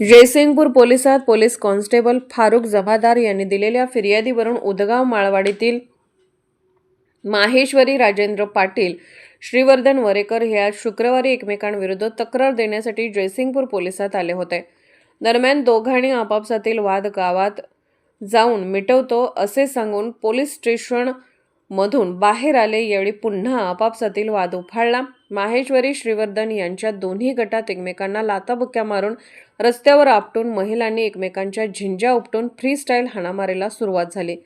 जयसिंगपूर पोलिसात police constable Farooq जमादार यांनी दिलेल्या फिर्यादीवरून उदगाव माळवाडीतील माहेश्वरी राजेंद्र पाटील श्रीवर्धन वरेकर हे आज शुक्रवारी एकमेकांविरुद्ध तक्रार देण्यासाठी जयसिंगपूर पोलिसात आले होते. दरम्यान दोघांनी आपापसातील वाद गावात जाऊन मिटवतो असे सांगून पोलीस स्टेशन मधून बाहेर आले यावेळी पुन्हा आपापसातील वाद उफाळला. माहेश्वरी श्रीवर्धन यांच्या दोन्ही गटात एकमेकांना लाताबुक्क्या मारून रस्त्यावर आपटून महिलांनी एकमेकांच्या झिंज्या उपटून फ्रीस्टाईल हाणामारीला सुरुवात झाली.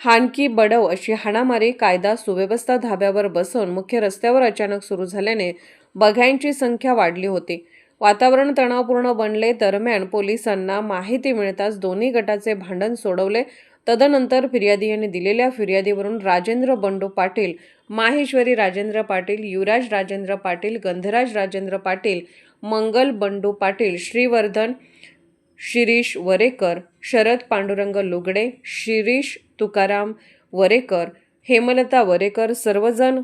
हानकी बडव अशी हाणामारी कायदा सुव्यवस्था धाब्यावर बसवून मुख्य रस्त्यावर अचानक सुरू झाल्याने बघ्यांची संख्या वाढली होती. वातावरण तणावपूर्ण बनले दरम्यान पोलिसांना माहिती मिळताच दोन्ही गटाचे भांडण सोडवले तदनंतर फिर्यादी यांनी दिलेल्या फिर्यादीवरून राजेंद्र बंडू पाटील माहेश्वरी राजेंद्र पाटील युवराज राजेंद्र पाटील गंधराज राजेंद्र पाटील मंगल बंडू पाटील श्रीवर्धन शिरीष वरेकर शरद पांडुरंग लुगडे शिरीष तुकाराम वरेकर हेमलता वरेकर सर्वजण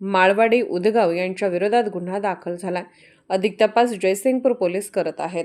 माळवाडी उदगाव यांच्या विरोधात गुन्हा दाखल झाला. अधिक तपास जयसिंगपूर पोलीस करत आहेत.